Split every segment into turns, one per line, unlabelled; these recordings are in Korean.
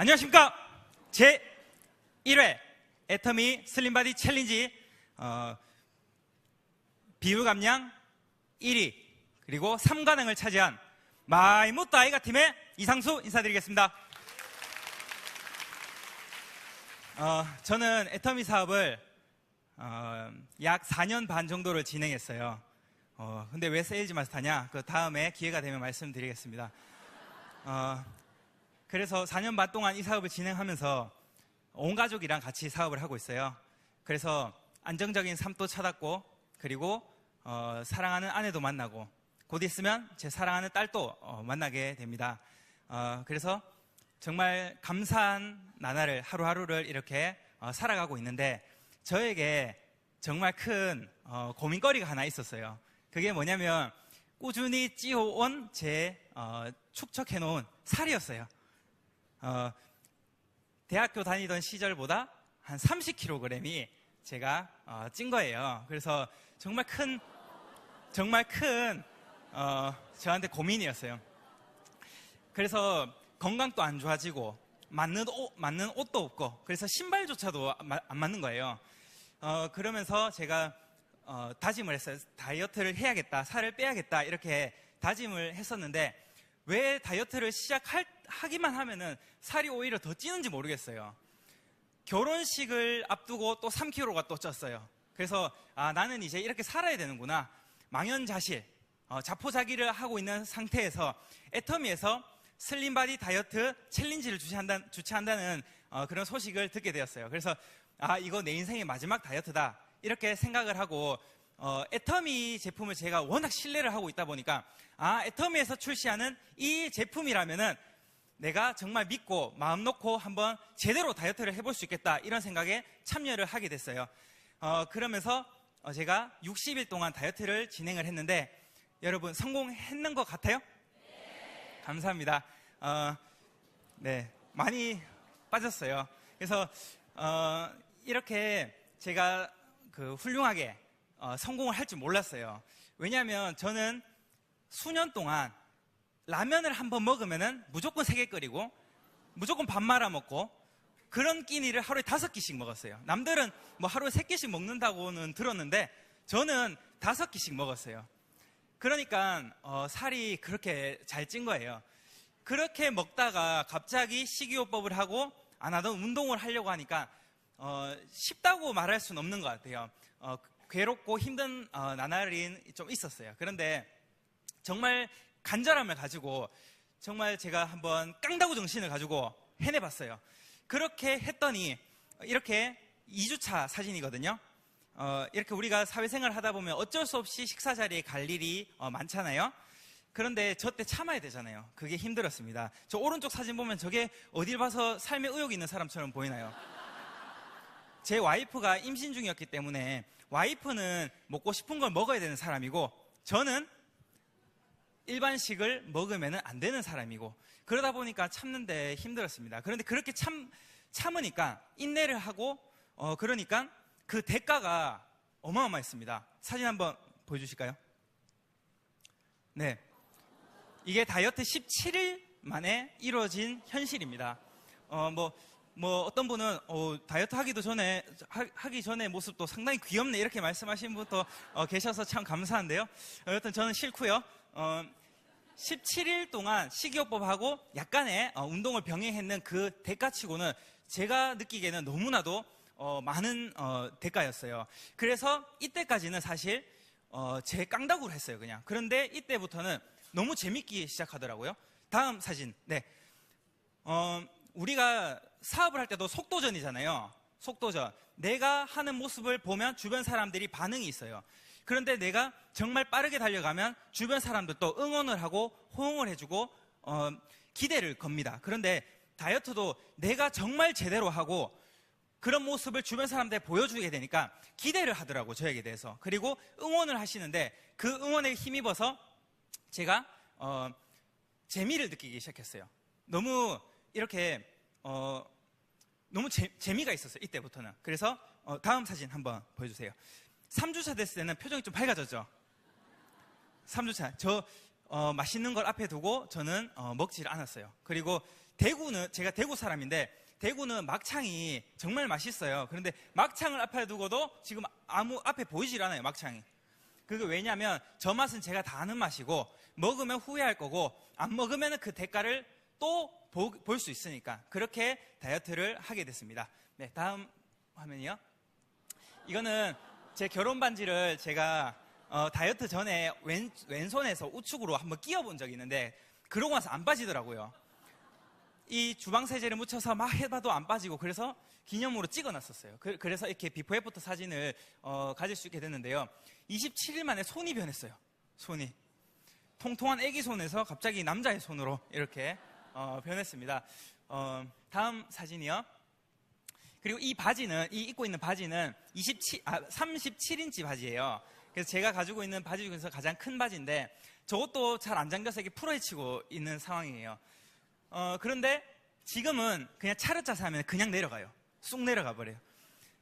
안녕하십니까. 제 1회 애터미 슬림바디 챌린지 어, 비율 감량 1위 그리고 3관왕을 차지한 마이무트 아이가 팀의 이상수 인사드리겠습니다. 어, 저는 애터미 사업을 어, 약 4년 반 정도를 진행했어요. 어, 근데 왜 세일즈 마스터냐? 그 다음에 기회가 되면 말씀드리겠습니다. 어, 그래서 4년 반 동안 이 사업을 진행하면서 온 가족이랑 같이 사업을 하고 있어요. 그래서 안정적인 삶도 찾았고, 그리고 어, 사랑하는 아내도 만나고, 곧 있으면 제 사랑하는 딸도 어, 만나게 됩니다. 어, 그래서 정말 감사한 나날을 하루하루를 이렇게 어, 살아가고 있는데 저에게 정말 큰 어, 고민거리가 하나 있었어요. 그게 뭐냐면 꾸준히 찌어온 제 어, 축적해놓은 살이었어요. 어, 대학교 다니던 시절보다 한 30kg이 제가 어, 찐 거예요. 그래서 정말 큰 정말 큰 어, 저한테 고민이었어요. 그래서 건강도 안 좋아지고 맞는 옷, 맞는 옷도 없고 그래서 신발조차도 마- 안 맞는 거예요. 어, 그러면서 제가 어, 다짐을 했어요. 다이어트를 해야겠다, 살을 빼야겠다 이렇게 다짐을 했었는데 왜 다이어트를 시작 하기만 하면은 살이 오히려 더 찌는지 모르겠어요. 결혼식을 앞두고 또 3kg가 또 쪘어요. 그래서 아, 나는 이제 이렇게 살아야 되는구나. 망연자실, 어, 자포자기를 하고 있는 상태에서 애터미에서 슬림바디 다이어트 챌린지를 주최한다, 주최한다는 어, 그런 소식을 듣게 되었어요. 그래서 아 이거 내 인생의 마지막 다이어트다 이렇게 생각을 하고 어, 애터미 제품을 제가 워낙 신뢰를 하고 있다 보니까 아 애터미에서 출시하는 이 제품이라면은 내가 정말 믿고 마음 놓고 한번 제대로 다이어트를 해볼 수 있겠다 이런 생각에 참여를 하게 됐어요. 어, 그러면서 어, 제가 60일 동안 다이어트를 진행을 했는데 여러분 성공했는 것 같아요? 감사합니다. 어, 네 많이 빠졌어요. 그래서 어, 이렇게 제가 그 훌륭하게 어, 성공을 할 줄 몰랐어요. 왜냐하면 저는 수년 동안 라면을 한번 먹으면은 무조건 세 개 끓이고 무조건 밥 말아 먹고 그런 끼니를 하루에 다섯 끼씩 먹었어요. 남들은 뭐 하루에 세 끼씩 먹는다고는 들었는데 저는 다섯 끼씩 먹었어요. 그러니까 어, 살이 그렇게 잘 찐 거예요. 그렇게 먹다가 갑자기 식이요법을 하고 안 하던 운동을 하려고 하니까 어, 쉽다고 말할 수는 없는 것 같아요. 어, 괴롭고 힘든 어, 나날이 좀 있었어요. 그런데 정말 간절함을 가지고 정말 제가 한번 깡다구 정신을 가지고 해내봤어요. 그렇게 했더니 이렇게 2주차 사진이거든요. 어, 이렇게 우리가 사회생활 하다 보면 어쩔 수 없이 식사 자리에 갈 일이 어, 많잖아요. 그런데 저 때 참아야 되잖아요. 그게 힘들었습니다. 저 오른쪽 사진 보면 저게 어딜 봐서 삶에 의욕이 있는 사람처럼 보이나요? 제 와이프가 임신 중이었기 때문에 와이프는 먹고 싶은 걸 먹어야 되는 사람이고 저는 일반식을 먹으면 안 되는 사람이고 그러다 보니까 참는데 힘들었습니다. 그런데 그렇게 참 참으니까 인내를 하고 어 그러니까 그 대가가 어마어마했습니다. 사진 한번 보여주실까요? 네, 이게 다이어트 17일 만에 이루어진 현실입니다. 어 뭐 뭐 어떤 분은 어, 다이어트 하기도 전에 하, 기 전에 모습도 상당히 귀엽네 이렇게 말씀하시는 분도 어, 계셔서 참 감사한데요. 어, 여튼 저는 싫고요. 어, 17일 동안 식이요법하고 약간의 어, 운동을 병행했는 그 대가치고는 제가 느끼기에는 너무나도 어, 많은 어, 대가였어요. 그래서 이때까지는 사실 어, 제 깡다구를 했어요, 그냥. 그런데 이때부터는 너무 재밌기 시작하더라고요. 다음 사진. 네. 어, 우리가 사업을 할 때도 속도전이잖아요. 속도전. 내가 하는 모습을 보면 주변 사람들이 반응이 있어요. 그런데 내가 정말 빠르게 달려가면 주변 사람들도 응원을 하고 호응을 해주고 어, 기대를 겁니다. 그런데 다이어트도 내가 정말 제대로 하고 그런 모습을 주변 사람들에 보여주게 되니까 기대를 하더라고 저에게 대해서 그리고 응원을 하시는데 그 응원에 힘입어서 제가 어, 재미를 느끼기 시작했어요. 너무 이렇게 어, 너무 재, 재미가 있었어요. 이때부터는. 그래서 어, 다음 사진 한번 보여주세요. 3주차 됐을 때는 표정이 좀 밝아졌죠. 3주차. 저 어, 맛있는 걸 앞에 두고 저는 어, 먹지를 않았어요. 그리고 대구는 제가 대구 사람인데 대구는 막창이 정말 맛있어요. 그런데 막창을 앞에 두고도 지금 아무 앞에 보이질 않아요. 막창이. 그게 왜냐하면 저 맛은 제가 다 아는 맛이고 먹으면 후회할 거고 안 먹으면 그 대가를 또 볼 수 있으니까 그렇게 다이어트를 하게 됐습니다. 네, 다음 화면이요. 이거는 제 결혼 반지를 제가 어, 다이어트 전에 왼, 왼손에서 우측으로 한번 끼워본 적이 있는데 그러고 나서 안 빠지더라고요. 이 주방 세제를 묻혀서 막 해봐도 안 빠지고 그래서 기념으로 찍어놨었어요. 그, 래서 이렇게 비포 애프터 사진을 어, 가질 수 있게 됐는데요. 27일 만에 손이 변했어요. 손이 통통한 애기 손에서 갑자기 남자의 손으로 이렇게 어, 변했습니다. 어, 다음 사진이요. 그리고 이 바지는 이 입고 있는 바지는 27, 아, 37인치 바지예요. 그래서 제가 가지고 있는 바지 중에서 가장 큰 바지인데 저것도 잘 안 잠겨서 이렇게 풀어헤치고 있는 상황이에요. 어, 그런데 지금은 그냥 차를 짜서 하면 그냥 내려가요. 쑥 내려가 버려요.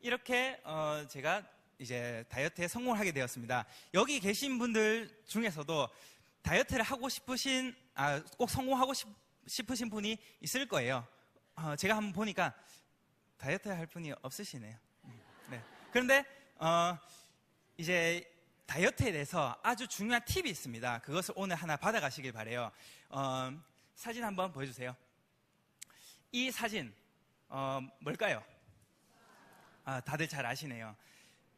이렇게 어, 제가 이제 다이어트에 성공을 하게 되었습니다. 여기 계신 분들 중에서도 다이어트를 하고 싶으신 아, 꼭 성공하고 싶, 싶으신 분이 있을 거예요. 어, 제가 한번 보니까 다이어트 할 분이 없으시네요. 음, 네. 그런데 어, 이제 다이어트에 대해서 아주 중요한 팁이 있습니다. 그것을 오늘 하나 받아가시길 바래요. 어, 사진 한번 보여주세요. 이 사진 어, 뭘까요? 아, 다들 잘 아시네요.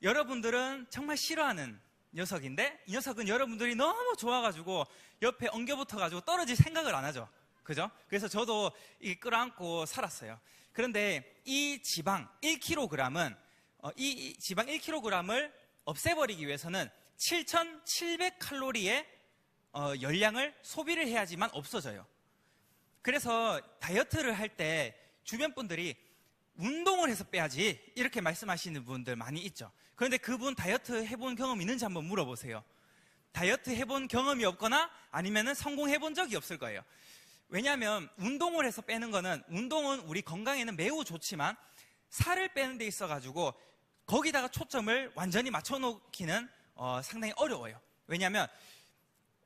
여러분들은 정말 싫어하는 녀석인데 이 녀석은 여러분들이 너무 좋아가지고 옆에 엉겨붙어가지고 떨어질 생각을 안 하죠. 그죠? 그래서 저도 이 끌어안고 살았어요. 그런데 이 지방 1kg은 어, 이 지방 1kg을 없애버리기 위해서는 7,700칼로리의 어, 열량을 소비를 해야지만 없어져요. 그래서 다이어트를 할 때 주변 분들이 운동을 해서 빼야지 이렇게 말씀하시는 분들 많이 있죠. 그런데 그분 다이어트 해본 경험 있는지 한번 물어보세요. 다이어트 해본 경험이 없거나 아니면 성공해 본 적이 없을 거예요. 왜냐하면 운동을 해서 빼는 거는 운동은 우리 건강에는 매우 좋지만 살을 빼는 데 있어 가지고 거기다가 초점을 완전히 맞춰 놓기는 어, 상당히 어려워요. 왜냐하면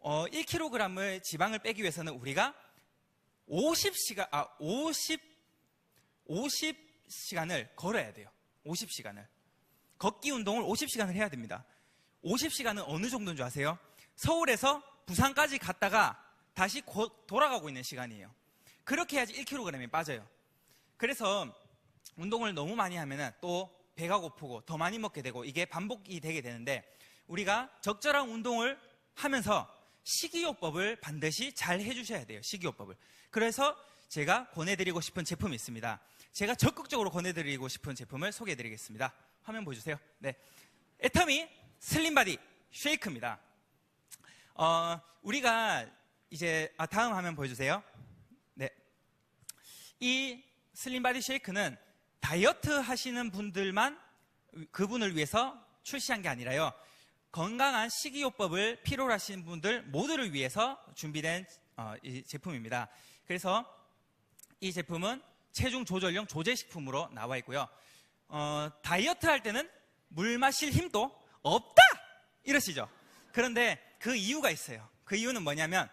어, 1kg을 지방을 빼기 위해서는 우리가 50시간 아 50, 50시간을 걸어야 돼요. 50시간을. 걷기 운동을 50시간을 해야 됩니다. 50시간은 어느 정도인 줄 아세요? 서울에서 부산까지 갔다가 다시 돌아가고 있는 시간이에요. 그렇게 해야지 1kg이 빠져요. 그래서 운동을 너무 많이 하면 또 배가 고프고 더 많이 먹게 되고 이게 반복이 되게 되는데 우리가 적절한 운동을 하면서 식이요법을 반드시 잘 해주셔야 돼요. 식이요법을. 그래서 제가 권해드리고 싶은 제품이 있습니다. 제가 적극적으로 권해드리고 싶은 제품을 소개해드리겠습니다. 화면 보여주세요. 네. 애터미 슬림바디 쉐이크입니다. 어, 우리가 이제, 아, 다음 화면 보여주세요. 네. 이 슬림 바디 쉐이크는 다이어트 하시는 분들만 그분을 위해서 출시한 게 아니라요. 건강한 식이요법을 필요로 하시는 분들 모두를 위해서 준비된 어, 제품입니다. 그래서 이 제품은 체중 조절용 조제식품으로 나와 있고요. 어, 다이어트 할 때는 물 마실 힘도 없다! 이러시죠. 그런데 그 이유가 있어요. 그 이유는 뭐냐면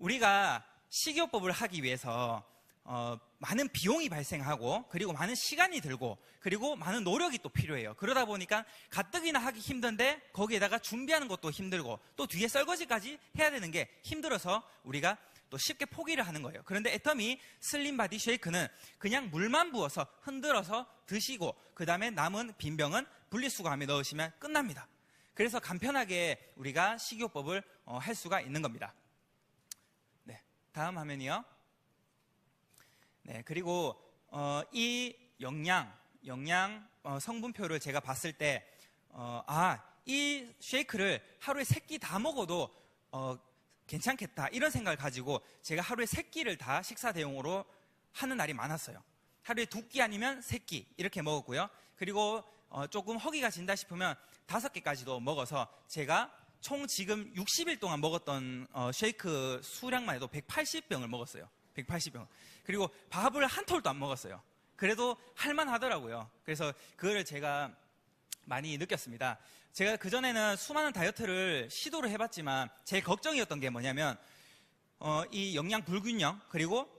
우리가 식이요법을 하기 위해서 어, 많은 비용이 발생하고 그리고 많은 시간이 들고 그리고 많은 노력이 또 필요해요. 그러다 보니까 가뜩이나 하기 힘든데 거기에다가 준비하는 것도 힘들고 또 뒤에 설거지까지 해야 되는 게 힘들어서 우리가 또 쉽게 포기를 하는 거예요. 그런데 애터미 슬림 바디 쉐이크는 그냥 물만 부어서 흔들어서 드시고 그 다음에 남은 빈 병은 분리수거함에 넣으시면 끝납니다. 그래서 간편하게 우리가 식이요법을 어, 할 수가 있는 겁니다. 네, 다음 화면이요. 네, 그리고 어, 이 영양, 영양 어, 성분표를 제가 봤을 때, 어, 아, 이 쉐이크를 하루에 세 끼 다 먹어도 어, 괜찮겠다 이런 생각을 가지고 제가 하루에 세 끼를 다 식사 대용으로 하는 날이 많았어요. 하루에 두 끼 아니면 세 끼 이렇게 먹었고요. 그리고 어, 조금 허기가 진다 싶으면 다섯 개까지도 먹어서 제가 총 지금 60일 동안 먹었던 어, 쉐이크 수량만 해도 180병을 먹었어요. 180병. 그리고 밥을 한 톨도 안 먹었어요. 그래도 할만하더라고요. 그래서 그거를 제가 많이 느꼈습니다. 제가 그전에는 수많은 다이어트를 시도를 해봤지만 제일 걱정이었던 게 뭐냐면 어, 이 영양 불균형 그리고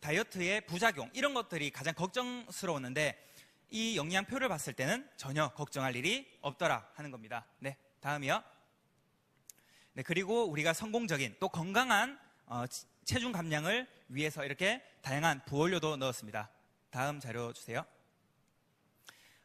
다이어트의 부작용 이런 것들이 가장 걱정스러웠는데 이 영양표를 봤을 때는 전혀 걱정할 일이 없더라 하는 겁니다. 네, 다음이요. 네, 그리고 우리가 성공적인 또 건강한 어, 치- 체중 감량을 위해서 이렇게 다양한 부원료도 넣었습니다. 다음 자료 주세요.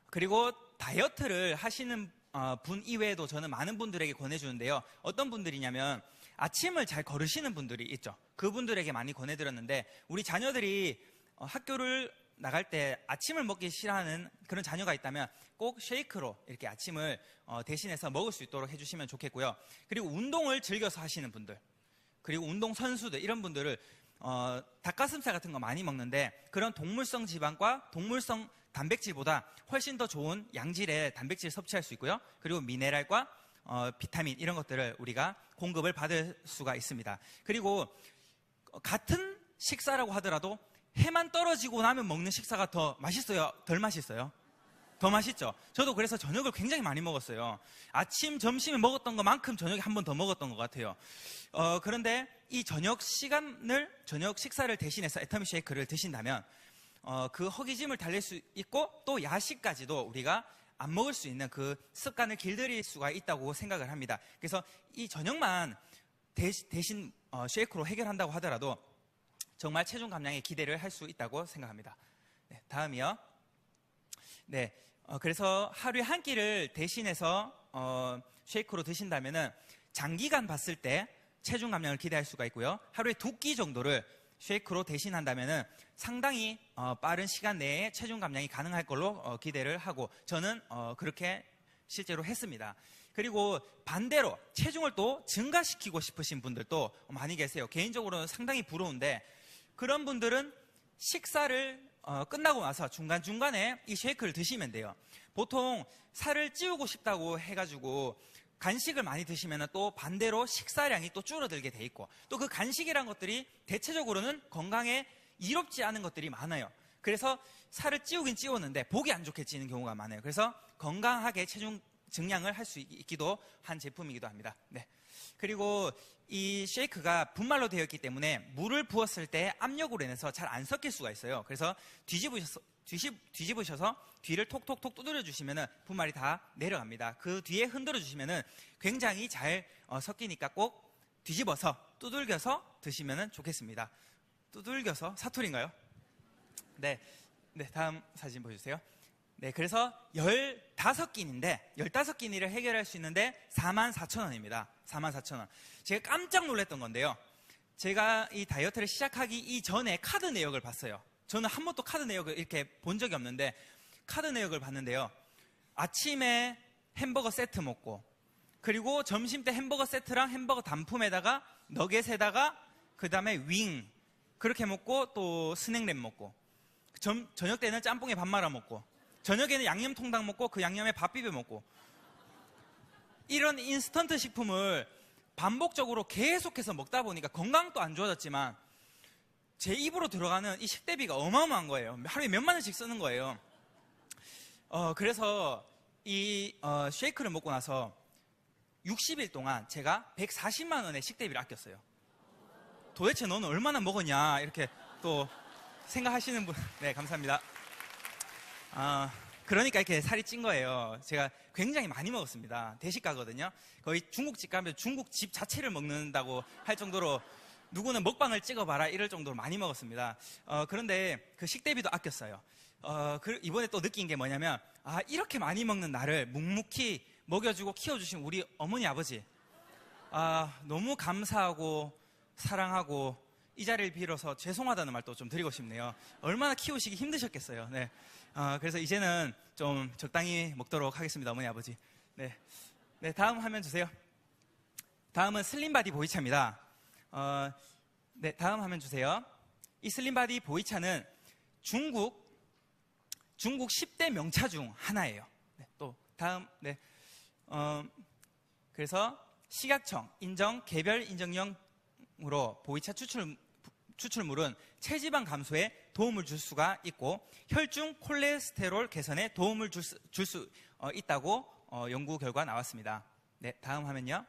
그리고 다이어트를 하시는 어, 분 이외에도 저는 많은 분들에게 권해주는데요. 어떤 분들이냐면 아침을 잘 거르시는 분들이 있죠. 그분들에게 많이 권해드렸는데 우리 자녀들이 어, 학교를 나갈 때 아침을 먹기 싫어하는 그런 자녀가 있다면 꼭 쉐이크로 이렇게 아침을 어, 대신해서 먹을 수 있도록 해주시면 좋겠고요. 그리고 운동을 즐겨서 하시는 분들 그리고 운동 선수들 이런 분들을 어, 닭가슴살 같은 거 많이 먹는데 그런 동물성 지방과 동물성 단백질보다 훨씬 더 좋은 양질의 단백질 섭취할 수 있고요. 그리고 미네랄과 어, 비타민 이런 것들을 우리가 공급을 받을 수가 있습니다. 그리고 어, 같은 식사라고 하더라도 해만 떨어지고 나면 먹는 식사가 더 맛있어요? 덜 맛있어요? 더 맛있죠? 저도 그래서 저녁을 굉장히 많이 먹었어요. 아침, 점심에 먹었던 것만큼 저녁에 한 번 더 먹었던 것 같아요. 어, 그런데 이 저녁 시간을, 저녁 식사를 대신해서 애터미 쉐이크를 드신다면, 어, 그 허기짐을 달랠 수 있고, 또 야식까지도 우리가 안 먹을 수 있는 그 습관을 길들일 수가 있다고 생각을 합니다. 그래서 이 저녁만 대신, 대신 어, 쉐이크로 해결한다고 하더라도 정말 체중 감량에 기대를 할 수 있다고 생각합니다. 네, 다음이요. 네, 어, 그래서 하루에 한 끼를 대신해서 어, 쉐이크로 드신다면은 장기간 봤을 때 체중 감량을 기대할 수가 있고요. 하루에 두 끼 정도를 쉐이크로 대신한다면은 상당히 어, 빠른 시간 내에 체중 감량이 가능할 걸로 어, 기대를 하고 저는 어, 그렇게 실제로 했습니다. 그리고 반대로 체중을 또 증가시키고 싶으신 분들도 많이 계세요. 개인적으로는 상당히 부러운데 그런 분들은 식사를 어, 끝나고 나서 중간중간에 이 쉐이크를 드시면 돼요. 보통 살을 찌우고 싶다고 해가지고 간식을 많이 드시면 또 반대로 식사량이 또 줄어들게 돼 있고 또 그 간식이란 것들이 대체적으로는 건강에 이롭지 않은 것들이 많아요. 그래서 살을 찌우긴 찌웠는데 보기 안 좋게 찌는 경우가 많아요. 그래서 건강하게 체중 증량을 할 수 있기도 한 제품이기도 합니다. 네. 그리고 이 쉐이크가 분말로 되어 있기 때문에 물을 부었을 때 압력으로 인해서 잘 안 섞일 수가 있어요. 그래서 뒤집으셔서, 뒤집, 뒤집으셔서 뒤를 톡톡톡 두드려 주시면 분말이 다 내려갑니다. 그 뒤에 흔들어 주시면 굉장히 잘 어, 섞이니까 꼭 뒤집어서 두들겨서 드시면 좋겠습니다. 두들겨서 사투리인가요? 네. 네, 다음 사진 보여주세요. 네, 그래서 15끼니인데, 15끼니를 해결할 수 있는데 44,000원입니다. 44,000원. 제가 깜짝 놀랐던 건데요. 제가 이 다이어트를 시작하기 이전에 카드 내역을 봤어요. 저는 한 번도 카드 내역을 이렇게 본 적이 없는데, 카드 내역을 봤는데요. 아침에 햄버거 세트 먹고, 그리고 점심 때 햄버거 세트랑 햄버거 단품에다가 너겟에다가 그 다음에 윙 그렇게 먹고 또 스낵랩 먹고 점- 저녁 때는 짬뽕에 밥 말아 먹고 저녁에는 양념 통닭 먹고 그 양념에 밥 비벼 먹고 이런 인스턴트 식품을 반복적으로 계속해서 먹다 보니까 건강도 안 좋아졌지만 제 입으로 들어가는 이 식대비가 어마어마한 거예요. 하루에 몇만 원씩 쓰는 거예요. 어, 그래서 이 어, 쉐이크를 먹고 나서 60일 동안 제가 140만 원의 식대비를 아꼈어요. 도대체 너는 얼마나 먹었냐 이렇게 또 생각하시는 분, 네 감사합니다. 아 그러니까 이렇게 살이 찐 거예요. 제가 굉장히 많이 먹었습니다. 대식 가거든요. 거의 중국집 가면 중국집 자체를 먹는다고 할 정도로 누구는 먹방을 찍어봐라 이럴 정도로 많이 먹었습니다. 어, 그런데 그 식대비도 아꼈어요. 어, 그- 이번에 또 느낀 게 뭐냐면 아 이렇게 많이 먹는 나를 묵묵히 먹여주고 키워주신 우리 어머니 아버지 아 너무 감사하고 사랑하고 이 자리를 빌어서 죄송하다는 말도 좀 드리고 싶네요. 얼마나 키우시기 힘드셨겠어요. 네. 아, 그래서 이제는 좀 적당히 먹도록 하겠습니다. 어머니 아버지. 네. 네, 다음 화면 주세요. 다음은 슬림바디 보이차입니다. 어, 네, 다음 화면 주세요. 이 슬림바디 보이차는 중국 중국 10대 명차 중 하나예요. 네, 또 다음 네. 어, 그래서 식약청 인정 개별 인정령으로 보이차 추출 추출물은 체지방 감소에 도움을 줄 수가 있고 혈중 콜레스테롤 개선에 도움을 줄 수, 줄 수, 어, 있다고 어, 연구 결과 나왔습니다. 네, 다음 화면요.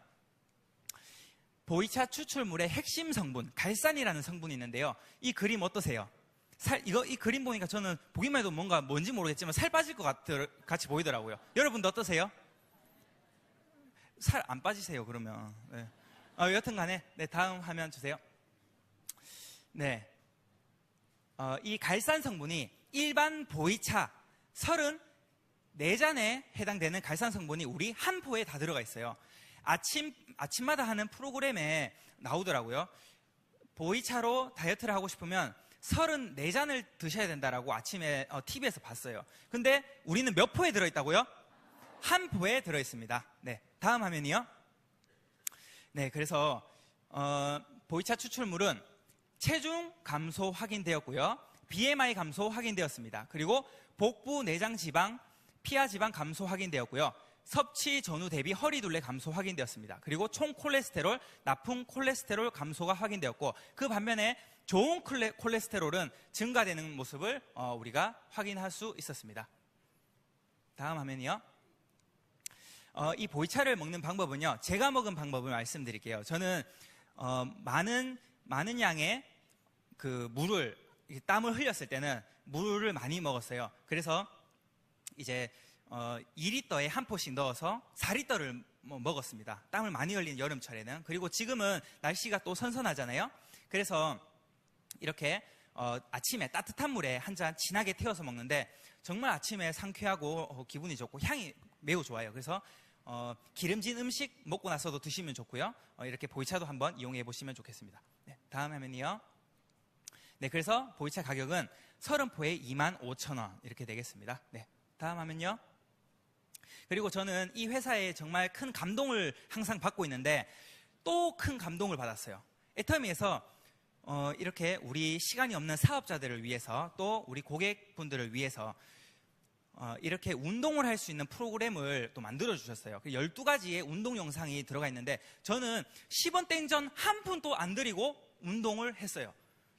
보이차 추출물의 핵심 성분, 갈산이라는 성분이 있는데요. 이 그림 어떠세요? 살, 이거, 이 그림 보니까 저는 보기만 해도 뭔가 뭔지 모르겠지만 살 빠질 것 같, 같이 보이더라고요. 여러분도 어떠세요? 살 안 빠지세요, 그러면. 네. 어, 여튼 간에, 네, 다음 화면 주세요. 네. 어, 이 갈산 성분이 일반 보이차 34잔에 해당되는 갈산 성분이 우리 한 포에 다 들어가 있어요. 아침, 아침마다 하는 프로그램에 나오더라고요. 보이차로 다이어트를 하고 싶으면 34잔을 드셔야 된다라고 아침에 어, TV에서 봤어요. 근데 우리는 몇 포에 들어있다고요? 한 포에 들어있습니다. 네. 다음 화면이요. 네. 그래서, 어, 보이차 추출물은 체중 감소 확인되었고요. BMI 감소 확인되었습니다. 그리고 복부 내장 지방, 피하 지방 감소 확인되었고요. 섭취 전후 대비 허리 둘레 감소 확인되었습니다. 그리고 총 콜레스테롤, 나쁜 콜레스테롤 감소가 확인되었고 그 반면에 좋은 콜레, 콜레스테롤은 증가되는 모습을 어, 우리가 확인할 수 있었습니다. 다음 화면이요. 어, 이 보이차를 먹는 방법은요. 제가 먹은 방법을 말씀드릴게요. 저는 어, 많은 많은 양의 그 물을 땀을 흘렸을 때는 물을 많이 먹었어요. 그래서 이제 어, 2리터에 한 포씩 넣어서 4리터를 뭐 먹었습니다. 땀을 많이 흘린 여름철에는. 그리고 지금은 날씨가 또 선선하잖아요. 그래서 이렇게 어, 아침에 따뜻한 물에 한 잔 진하게 태워서 먹는데 정말 아침에 상쾌하고 어, 기분이 좋고 향이 매우 좋아요. 그래서 어, 기름진 음식 먹고 나서도 드시면 좋고요. 어, 이렇게 보이차도 한번 이용해 보시면 좋겠습니다. 네, 다음 화면이요. 네, 그래서 보이차 가격은 30포에 2만 5천 원 이렇게 되겠습니다. 네, 다음 화면요. 그리고 저는 이 회사에 정말 큰 감동을 항상 받고 있는데 또 큰 감동을 받았어요. 애터미에서 어, 이렇게 우리 시간이 없는 사업자들을 위해서 또 우리 고객분들을 위해서 어, 이렇게 운동을 할 수 있는 프로그램을 또 만들어 주셨어요. 12가지의 운동 영상이 들어가 있는데 저는 10원 땡전 한 푼도 안 들이고 운동을 했어요.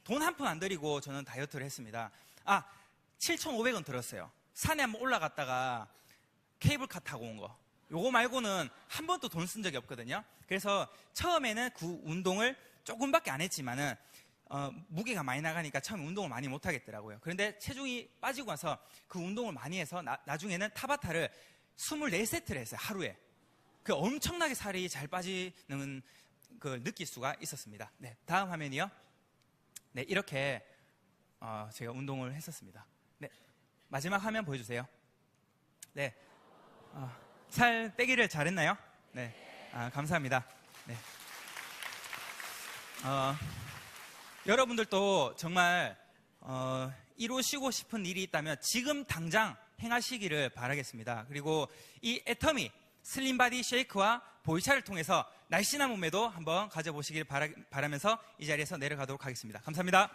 돈 한 푼 안 들이고 저는 다이어트를 했습니다. 아, 7,500원 들었어요. 산에 한번 올라갔다가 케이블카 타고 온 거. 요거 말고는 한 번도 돈 쓴 적이 없거든요. 그래서 처음에는 그 운동을 조금밖에 안 했지만은 어, 무게가 많이 나가니까 처음에 운동을 많이 못 하겠더라고요. 그런데 체중이 빠지고 나서 그 운동을 많이 해서 나, 나중에는 타바타를 24세트를 했어요. 하루에. 그 엄청나게 살이 잘 빠지는 그 느낄 수가 있었습니다. 네, 다음 화면이요. 네, 이렇게 어, 제가 운동을 했었습니다. 네, 마지막 화면 보여주세요. 네, 어, 살 빼기를 잘했나요? 네, 아, 감사합니다. 네. 어, 여러분들도 정말 어, 이루시고 싶은 일이 있다면 지금 당장 행하시기를 바라겠습니다. 그리고 이 애터미 슬림바디 쉐이크와 보이차를 통해서 날씬한 몸매도 한번 가져보시길 바라, 바라면서 이 자리에서 내려가도록 하겠습니다. 감사합니다.